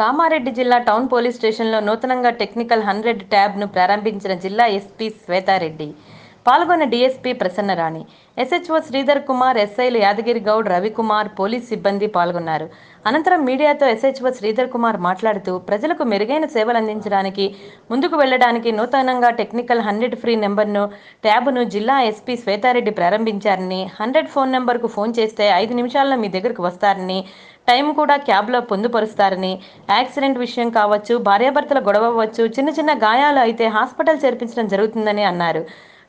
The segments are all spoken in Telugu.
కామారెడ్డి జిల్లా టౌన్ పోలీస్ స్టేషన్లో నూతనంగా టెక్నికల్ హండ్రెడ్ ట్యాబ్ను ప్రారంభించిన జిల్లా ఎస్పీ శ్వేతారెడ్డి. పాల్గొన్న డీఎస్పీ ప్రసన్నరాణి. ఎస్హెచ్ఓ శ్రీధర్ కుమార్ ఎస్ఐలు యాదగిరి గౌడ్ రవికుమార్ పోలీస్ సిబ్బంది పాల్గొన్నారు. అనంతరం మీడియాతో ఎస్హెచ్ఓ శ్రీధర్ కుమార్ మాట్లాడుతూ ప్రజలకు మెరుగైన సేవలు అందించడానికి ముందుకు వెళ్ళడానికి నూతనంగా టెక్నికల్ హండ్రెడ్ ఫ్రీ నెంబర్ను ట్యాబ్ను జిల్లా ఎస్పీ శ్వేతారెడ్డి ప్రారంభించారని హండ్రెడ్ ఫోన్ నెంబర్కు ఫోన్ చేస్తే ఐదు నిమిషాల్లో మీ దగ్గరకు వస్తారని టైం కూడా క్యాబ్లో పొందుపరుస్తారని యాక్సిడెంట్ విషయం కావచ్చు భార్యాభర్తల గొడవ అవ్వచ్చు చిన్న చిన్న గాయాలు అయితే హాస్పిటల్ చేర్పించడం జరుగుతుందని అన్నారు.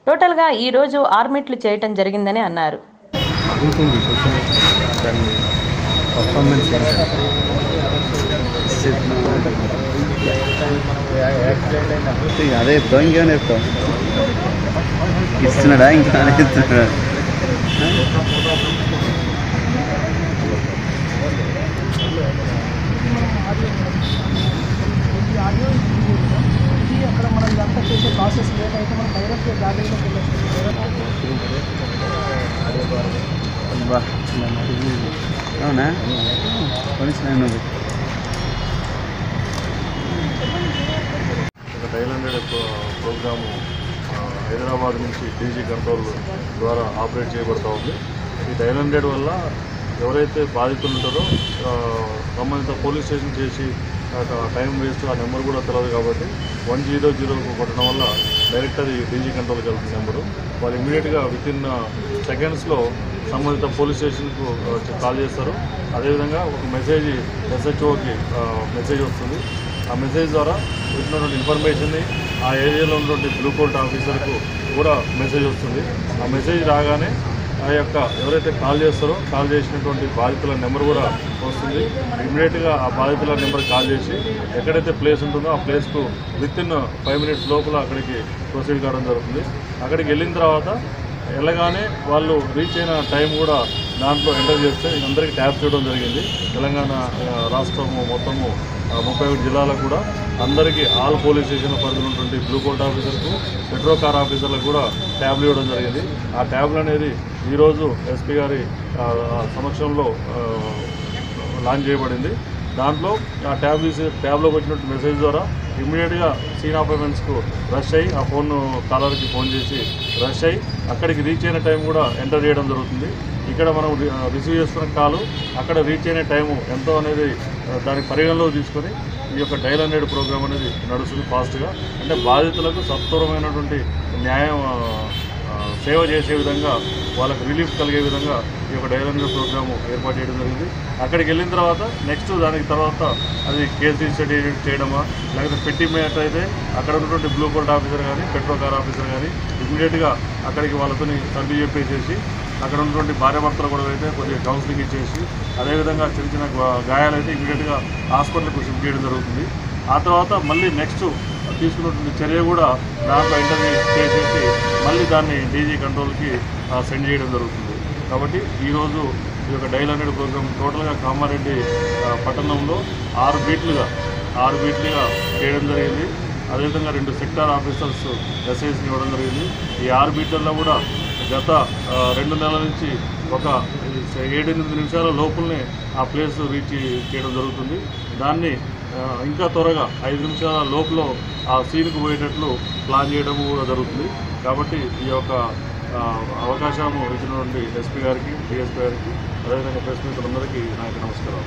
టోటల్గా ఈ రోజు ఆర్మిట్లు చేయటం జరిగిందని అన్నారు. అదే చెప్తాం ఇస్తున్నాడా ఇంకా ఇస్తున్నాడా అవునా? కొనిసిన నువ్వు ఒక హండ్రెడ్ ప్రోగ్రాము హైదరాబాద్ నుంచి డీజీ కంట్రోల్ ద్వారా ఆపరేట్ చేయబడతా ఉంది. ఈ డైల్ హండ్రెడ్ వల్ల ఎవరైతే బాధితులు ఉంటారో సంబంధిత పోలీస్ స్టేషన్ చేసి టైం వేస్ట్ ఆ నెంబర్ కూడా తెలియదు కాబట్టి వన్ జీరో జీరో కొట్టడం వల్ల డైరెక్ట్ అది డీజీ కంట్రోల్కి వెళ్తుంది నెంబరు. వాళ్ళు ఇమీడియట్గా విత్ ఇన్ సెకండ్స్లో సంబంధిత పోలీస్ స్టేషన్కు కాల్ చేస్తారు. అదేవిధంగా ఒక మెసేజ్ ఎస్హెచ్ఓకి మెసేజ్ వస్తుంది. ఆ మెసేజ్ ద్వారా వచ్చినటువంటి ఇన్ఫర్మేషన్ని ఆ ఏరియాలో ఉన్నటువంటి బ్లూ కోట్ ఆఫీసర్కు కూడా మెసేజ్ వస్తుంది. ఆ మెసేజ్ రాగానే ఆ యొక్క ఎవరైతే కాల్ చేస్తారో కాల్ చేసినటువంటి బాధితుల నెంబర్ కూడా వస్తుంది. ఇమీడియట్గా ఆ బాధితుల నెంబర్ కాల్ చేసి ఎక్కడైతే ప్లేస్ ఉంటుందో ఆ ప్లేస్కు విత్ ఇన్ ఫైవ్ మినిట్స్ లోపల అక్కడికి ప్రొసీడ్ కావడం జరుగుతుంది. అక్కడికి వెళ్ళిన తర్వాత వెళ్ళగానే వాళ్ళు రీచ్ అయిన టైం కూడా దాంట్లో ఎంటర్ చేస్తే అందరికీ ట్యాప్ చేయడం జరిగింది. తెలంగాణ రాష్ట్రము మొత్తము ముప్పై ఒకటి జిల్లాలకు కూడా అందరికీ ఆల్ పోలీస్ స్టేషన్ పరిధిలో ఉన్నటువంటి బ్లూ కోట్ ఆఫీసర్కు మెట్రో కార్ ఆఫీసర్లకు కూడా ట్యాబ్లు ఇవ్వడం జరిగింది. ఆ ట్యాబ్లు అనేది ఈరోజు ఎస్పీ గారి సమక్షంలో లాంచ్ చేయబడింది. దాంట్లో ఆ ట్యాబ్ తీసి ట్యాబ్లోకి వచ్చినట్టు మెసేజ్ ద్వారా ఇమ్మీడియట్గా సీన్ అపాయింట్మెంట్స్కు రష్ అయ్యి ఆ ఫోన్ కాలర్కి ఫోన్ చేసి రష్ అయ్యి అక్కడికి రీచ్ అయిన టైం కూడా ఎంటర్ చేయడం జరుగుతుంది. ఇక్కడ మనం రిసీవ్ చేసుకున్న కాలు అక్కడ రీచ్ అయిన టైము ఎంతో అనేది దాని దానికి పరిగణలో తీసుకొని ఈ యొక్క డైల్ హండ్రెడ్ ప్రోగ్రామ్ అనేది నడుస్తుంది ఫాస్ట్గా. అంటే బాధితులకు సత్వరమైనటువంటి న్యాయం సేవ చేసే విధంగా వాళ్ళకు రిలీఫ్ కలిగే విధంగా ఈ యొక్క డైల్ ప్రోగ్రాము ఏర్పాటు చేయడం జరిగింది. అక్కడికి వెళ్ళిన తర్వాత నెక్స్ట్ దానికి తర్వాత అది కేసు రిజిస్టర్ చేయడమా? లేకపోతే పెట్టి అయితే అక్కడ ఉన్నటువంటి బ్లూ కోర్ట్ ఆఫీసర్ కానీ పెట్రోల్ కార్ ఆఫీసర్ కానీ ఇమీడియట్గా అక్కడికి వాళ్ళతో సర్వీ చెప్పేసేసి అక్కడ ఉన్నటువంటి భార్యాభర్తలు కూడా అయితే కొద్దిగా కౌన్సిలింగ్ ఇచ్చేసి అదేవిధంగా చిన్న చిన్న గాయాలైతే ఇమీడియట్గా హాస్పిటల్కి షిఫ్ట్ చేయడం జరుగుతుంది. ఆ తర్వాత మళ్ళీ నెక్స్ట్ తీసుకున్నటువంటి చర్య కూడా దాంట్లో ఇంటర్వ్యూ చేసేసి మళ్ళీ దాన్ని డీజీ కంట్రోల్కి సెండ్ చేయడం జరుగుతుంది. కాబట్టి ఈరోజు ఈ యొక్క డైల్ హండ్రెడ్ ప్రోగ్రామ్ టోటల్గా కామారెడ్డి పట్టణంలో ఆరు బీట్లుగా ఆరు బీట్లుగా చేయడం జరిగింది. అదేవిధంగా రెండు సెక్టార్ ఆఫీసర్స్ ఎస్ఐస్ని ఇవ్వడం జరిగింది. ఈ ఆరు బీట్లలో కూడా గత రెండు నెలల నుంచి ఒక ఏడెనిమిది నిమిషాల లోపలనే ఆ ప్లేస్ రీచ్ చేయడం జరుగుతుంది. దాన్ని ఇంకా త్వరగా ఐదు నిమిషాల లోపల ఆ సీన్కు పోయేటట్లు ప్లాన్ చేయడం కూడా జరుగుతుంది. కాబట్టి ఈ యొక్క అవకాశము అవకాశం ఇచ్చినటువంటి ఎస్పీ గారికి డిఎస్పీ గారికి అదేవిధంగా ప్రెస్ మిత్రులందరికీ నా యొక్క నమస్కారం